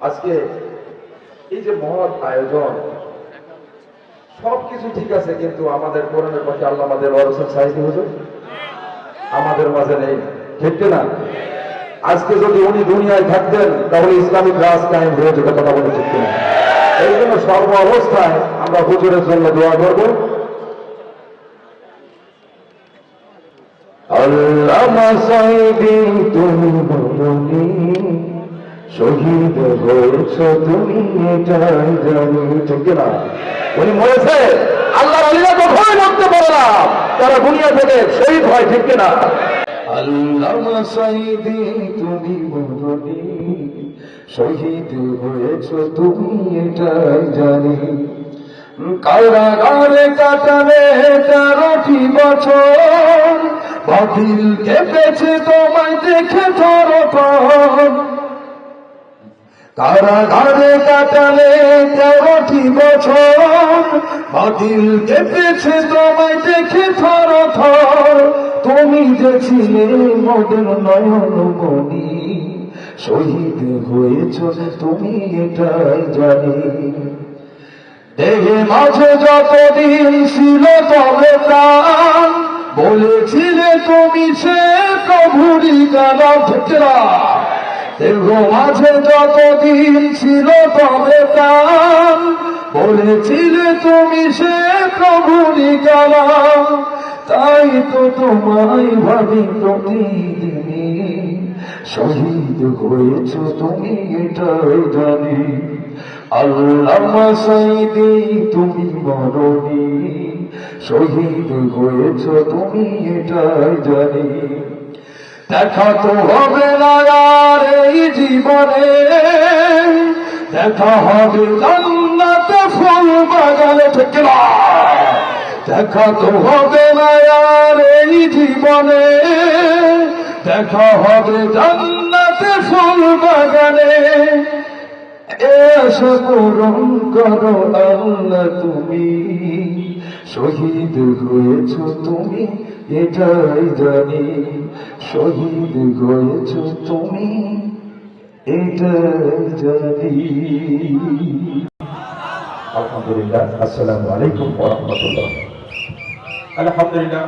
আজকে এই যে মহৎ আয়োজন সবকিছু ঠিক আছে, কিন্তু আমাদের কোরআনের পাশে আল্লাহ আমাদের সাহিত্য হুজুর? আমাদের মাঝে নেই। ঠিক না? আজকে যদি উনি দুনিয়ায় থাকতেন, তাহলে ইসলামিক রাজ কায়েম হয়ে যেত কথা বলে ঠিক কিনা এই জন্য সর্ব অবস্থায় আমরা হুজুরের জন্য দোয়া করব। আল্লাহ তুমি শহীদ হয়েছ তুমি, এটাই জানি। ঠিক কিনা? উনি মরেছে। আল্লাহ আলীরা কখনোই মরতে পারে না। তারা দুনিয়া থেকে শহীদ হয়, ঠিক কিনা? আল্লাহ সাইদি, তুমি বলনি শহীদ হয়েছ তুমি, এটাই জানি। কারাগারে কাটাবে তেরোটি বছর। বাতিল কেঁপেছে তোমায় দেখে ধরপর কারাগারে কাটালে তেরোটি বছর। বাতিল কেঁপেছে তোমায় দেখে থর থর তুমি যে ছিলে মদের নয়ন মনি শহীদ হয়েছ, তুমি এটাই জানি। দেহে মাঝে যতদিন ছিল তবে বলেছিলে তুমি সে প্রভুরি ঠিকরা দেহ মাঝে যতদিন ছিল তবে প্রাণ, বলেছিলে তুমি সে প্রভুরি গালা তাই তো তোমায় ভাবি প্রতিদিনই। শহীদ হয়েছ তুমি, এটাই জানি। আল্লাহ সাইদি তুমি মরণি। শহীদ হয়েছ তুমি, এটাই জানি। দেখা তো হবে না এই জীবনে। দেখা হবে জান্নাতে ফুল বাগানে না দেখা তো হবে না এই জীবনে। দেখা হবে জান্নাতে ফুল বাগানে। এসে পূরণ করো আল্লাহ তুমি। শহীদ হয়েছ তুমি এটাই জানি। শহীদ হয়েছ তুমি এটাই জানি। আলহামদুলিল্লাহ আসসালামু আলাইকুম ওয়া আলহামদুলিল্লাহ।